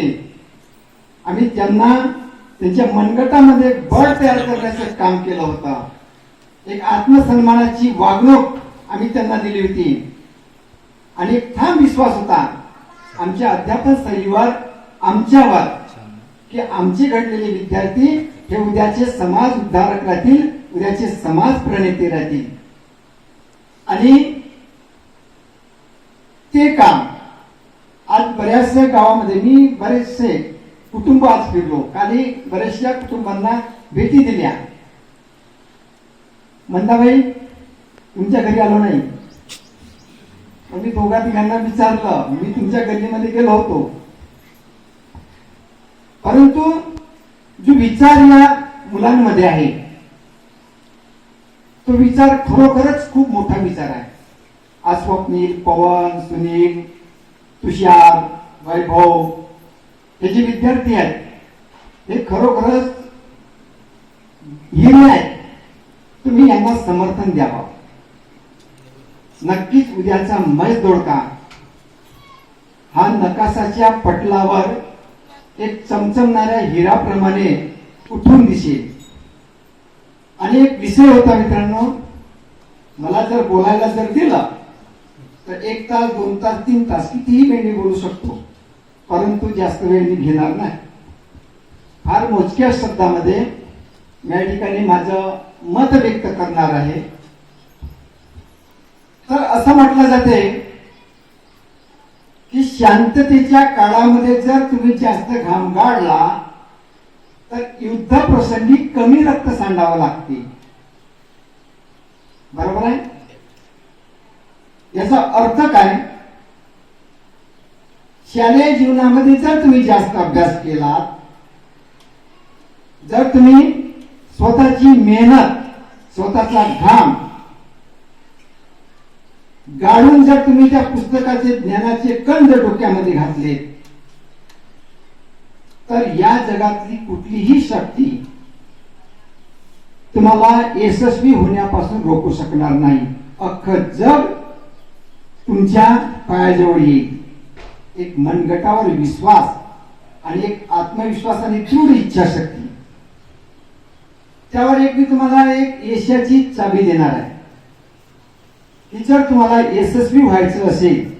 होते आम्ही त्यांना त्यांच्या मनगटामध्ये बळ तयार करण्याचं काम केलं होतं. एक आत्मसन्मानाची वागणूक आम्ही त्यांना दिली होती. आणि एक ठाम विश्वास होता. आमच्या अध्यापन स्थळीवर आमच्यावर की आमचे घडलेले विद्यार्थी हे उद्याचे समाज उद्धारक राहतील उद्याचे समाज प्रणेते राहतील. आणि ते काम बऱ्याचशा गावामध्ये मी बरेचसे कुटुंब आज फिरलो. काही बऱ्याचशा कुटुंबांना भेटी दिल्या. मंदाबाई तुमच्या घरी आलो नाही. मग मी दोघा तिघांना विचारलं. मी तुमच्या गल्लीमध्ये गेलो होतो. परंतु जो विचार या मुलांमध्ये आहे तो विचार खरोखरच खूप मोठा विचार आहे. आज स्वप्नील पवन सुनील तुषार वैभव हे जे विद्यार्थी आहेत हे खरोखरच हिरे आहेत. तुम्ही यांना समर्थन द्यावं. नक्कीच उद्याचा मय दोडका. हा नकाशाच्या पटलावर एक चमचमणाऱ्या हिराप्रमाणे उठून दिसेल. आणि एक विषय होता मित्रांनो मला जर बोलायला जर दिलं तर एक तास दोन तास तीन तास कितीही मेंढी बोलू शकतो. परंतु जास्त वेळ मी घेणार नाही. फार मोजक्या शब्दामध्ये या ठिकाणी माझं मत व्यक्त करणार आहे. तर असं म्हटलं जाते की शांततेच्या काळामध्ये जर तुम्ही जास्त घाम गाळला तर युद्ध प्रसंगी कमी रक्त सांडावं लागते. बरोबर आहे? याचा अर्थ काय? शालेय जीवनामध्ये जर तुम्ही जास्त अभ्यास केला जर तुम्ही स्वतःची मेहनत स्वतःचा घाम गाळून जर तुम्ही त्या पुस्तकाचे ज्ञानाचे कंद डोक्यामध्ये घातले तर या जगातली कुठलीही शक्ती तुम्हाला यशस्वी होण्यापासून रोखू शकणार नाही. अख्खं जग तुमच्या पायाजवळ येईल. एक मनगटावर विश्वास आणि एक आत्मविश्वास आणि दृढ इच्छाशक्ती. त्यावर एक मी तुम्हाला एक यशाची चाबी देणार आहे. की जर तुम्हाला यशस्वी व्हायचं असेल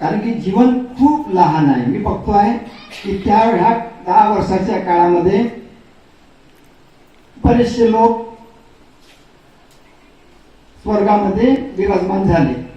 कारण की जीवन खूप लहान आहे. मी बघतो आहे की त्या ह्या दहा वर्षाच्या काळामध्ये बरेचसे लोक स्वर्गामध्ये विराजमान झाले.